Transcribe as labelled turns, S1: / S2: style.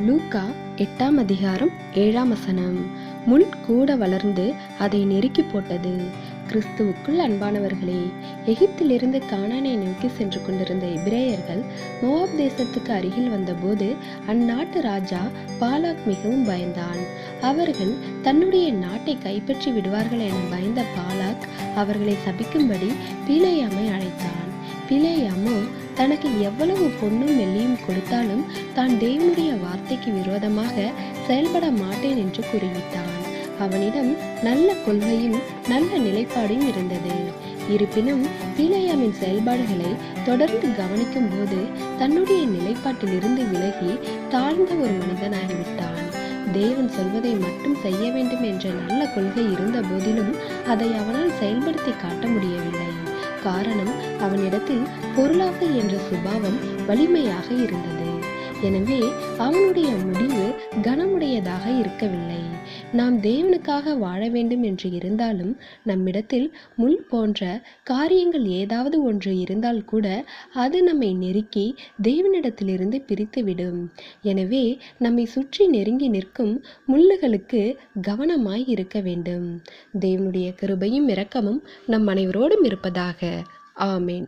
S1: லூக்கா எட்டாம் அதிகாரம் ஏழாம் வசனம். முள் கூட வளர்ந்து அதை நெருக்கி போட்டது. கிறிஸ்துவுக்குள் அன்பானவர்களே எகிப்திலிருந்து கானானை நோக்கி சென்று கொண்டிருந்த இப்ரேயர்கள் மோவாப் தேசத்துக்கு அருகில் வந்தபோது அந்நாட்டு ராஜா பாலாக் மிகவும் பயந்தான். அவர்கள் தன்னுடைய நாட்டை கைப்பற்றி விடுவார்கள் என பயந்த பாலாக் அவர்களை சபிக்கும்படி பிலேயாமை அழைத்தான். பிலேயாமோ தனக்கு எவ்வளவு பொண்ணும் வெள்ளியும் கொடுத்தாலும் தான் தேவனுடைய வார்த்தைக்கு விரோதமாக செயல்பட மாட்டேன் என்று கூறிவிட்டான். அவனிடம் நல்ல கொள்கையும் நல்ல நிலைப்பாடும் இருந்தது. இருப்பினும் பிலேயாமின் செயல்பாடுகளை தொடர்ந்து கவனிக்கும் போது தன்னுடைய நிலைப்பாட்டிலிருந்து விலகி தாழ்ந்த ஒரு மனிதனாகிவிட்டான். தேவன் சொல்வதை மட்டும் செய்ய வேண்டும் என்ற நல்ல கொள்கை இருந்த போதிலும் அதை அவனால் செயல்படுத்தி காட்ட முடியவில்லை. காரணம் அவனிடத்தில் பொருளாசை என்ற சுபாவம் வலிமையாக இருந்தது. எனவே அவனுடைய முடிவு கனமுடைய கனமுடையதாக இருக்கவில்லை. நாம் தேவனுக்காக வாழ வேண்டும் என்று இருந்தாலும் நம்மிடத்தில் முள் போன்ற காரியங்கள் ஏதாவது ஒன்று இருந்தால் கூட அது நம்மை நெருக்கி தேவனிடத்திலிருந்து பிரித்துவிடும். எனவே நம்மை சுற்றி நெருங்கி நிற்கும் முள்ளுகளுக்கு கவனமாய் இருக்க வேண்டும். தேவனுடைய கிருபையும் இரக்கமும் நம் அனைவரோடும் இருப்பதாக. ஆமேன்.